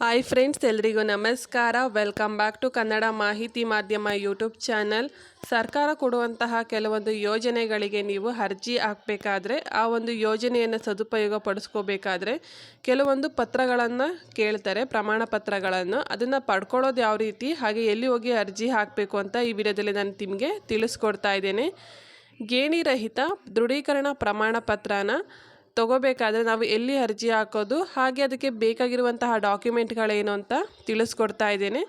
Hi friends ಎಲ್ರಿಗೂ ನಮಸ್ಕಾರ. Welcome back to Kannada ಮಾಹಿತಿ ಮಾಧ್ಯಮ ಯೂಟ್ಯೂಬ್ ಚಾನಲ್ ಸರ್ಕಾರ ಕೊಡುವಂತಹ ಕೆಲವೊಂದು ಯೋಜನೆಗಳಿಗೆ ನೀವು ಅರ್ಜಿ ಹಾಕಬೇಕಾದ್ರೆ, ಆ ಒಂದು ಯೋಜನೆಯನ್ನು ಸದುಪಯೋಗ ಪಡಿಸ್ಕೋಬೇಕಾದ್ರೆ ಕೆಲವೊಂದು ಪತ್ರಗಳನ್ನು ಕೇಳ್ತಾರೆ, ಪ್ರಮಾಣ ಪತ್ರಗಳನ್ನು. ಅದನ್ನು ಪಡ್ಕೊಳ್ಳೋದು ಯಾವ ರೀತಿ, ಹಾಗೆ ಎಲ್ಲಿ ಹೋಗಿ ಅರ್ಜಿ ಹಾಕಬೇಕು ಅಂತ ಈ ವಿಡಿಯೋದಲ್ಲಿ ನಾನು ನಿಮಗೆ ತಿಳಿಸ್ಕೊಡ್ತಾ ಇದ್ದೇನೆ. ಗೇಣಿರಹಿತ ದೃಢೀಕರಣ ಪ್ರಮಾಣ ಪತ್ರನ ತಗೋಬೇಕಾದ್ರೆ ನಾವು ಎಲ್ಲಿ ಅರ್ಜಿ ಹಾಕೋದು, ಹಾಗೆ ಅದಕ್ಕೆ ಬೇಕಾಗಿರುವಂತಹ ಡಾಕ್ಯುಮೆಂಟ್ಗಳೇನು ಅಂತ ತಿಳಿಸ್ಕೊಡ್ತಾ ಇದ್ದೇನೆ.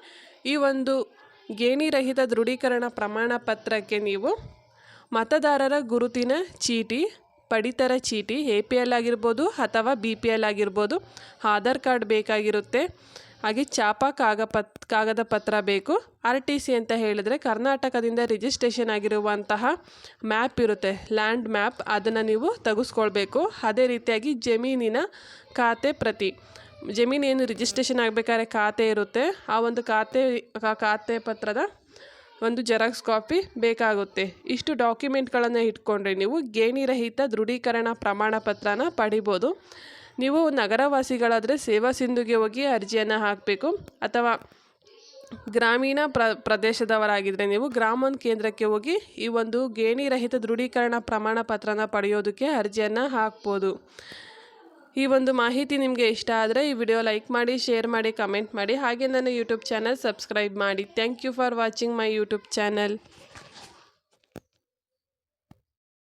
ಈ ಒಂದು ಗೇಣಿರಹಿತ ದೃಢೀಕರಣ ಪ್ರಮಾಣ ಪತ್ರಕ್ಕೆ ನೀವು ಮತದಾರರ ಗುರುತಿನ ಚೀಟಿ, ಪಡಿತರ ಚೀಟಿ, ಎ ಪಿ ಎಲ್ ಆಗಿರ್ಬೋದು ಅಥವಾ ಬಿ ಪಿ ಎಲ್ ಆಗಿರ್ಬೋದು, ಆಧಾರ್ ಕಾರ್ಡ್ ಬೇಕಾಗಿರುತ್ತೆ. ಹಾಗೆ ಚಾಪ ಕಾಗ ಪತ್, ಕಾಗದ ಪತ್ರ ಬೇಕು. ಆರ್ ಟಿ ಸಿ ಅಂತ ಹೇಳಿದರೆ ಕರ್ನಾಟಕದಿಂದ ರಿಜಿಸ್ಟ್ರೇಷನ್ ಆಗಿರುವಂತಹ ಮ್ಯಾಪ್ ಇರುತ್ತೆ. ಲ್ಯಾಂಡ್ ಮ್ಯಾಪ್ ಅದನ್ನು ನೀವು ತೆಗೆಸ್ಕೊಳ್ಬೇಕು. ಅದೇ ರೀತಿಯಾಗಿ ಜಮೀನಿನ ಖಾತೆ ಪ್ರತಿ. ಜಮೀನೇನು ರಿಜಿಸ್ಟ್ರೇಷನ್ ಆಗಬೇಕಾದ್ರೆ ಖಾತೆ ಇರುತ್ತೆ. ಆ ಒಂದು ಖಾತೆ ಖಾತೆ ಪತ್ರದ ಒಂದು ಜೆರಾಕ್ಸ್ ಕಾಪಿ ಬೇಕಾಗುತ್ತೆ. ಇಷ್ಟು ಡಾಕ್ಯುಮೆಂಟ್ಗಳನ್ನು ಇಟ್ಕೊಂಡ್ರೆ ನೀವು ಗೇಣಿರಹಿತ ದೃಢೀಕರಣ ಪ್ರಮಾಣ ಪತ್ರನ ಪಡಿಬೋದು. ನೀವು ನಗರವಾಸಿಗಳಾದರೆ ಸೇವಾ ಸಿಂಧುಗೆ ಹೋಗಿ ಅರ್ಜಿಯನ್ನು ಹಾಕಬೇಕು ಅಥವಾ ಗ್ರಾಮೀಣ ಪ್ರ ಪ್ರದೇಶದವರಾಗಿದ್ದರೆ ನೀವು ಗ್ರಾಮ ಕೇಂದ್ರಕ್ಕೆ ಹೋಗಿ ಈ ಒಂದು ಗೇಣಿ ರಹಿತ ದೃಢೀಕರಣ ಪ್ರಮಾಣ ಪತ್ರನ ಪಡೆಯೋದಕ್ಕೆ ಅರ್ಜಿಯನ್ನು ಹಾಕ್ಬೋದು. ಈ ಒಂದು ಮಾಹಿತಿ ನಿಮಗೆ ಇಷ್ಟ ಆದರೆ ಈ ವಿಡಿಯೋ ಲೈಕ್ ಮಾಡಿ, ಶೇರ್ ಮಾಡಿ, ಕಮೆಂಟ್ ಮಾಡಿ. ಹಾಗೆ ನನ್ನ ಯೂಟ್ಯೂಬ್ ಚಾನಲ್ ಸಬ್ಸ್ಕ್ರೈಬ್ ಮಾಡಿ. Thank you for watching my YouTube channel.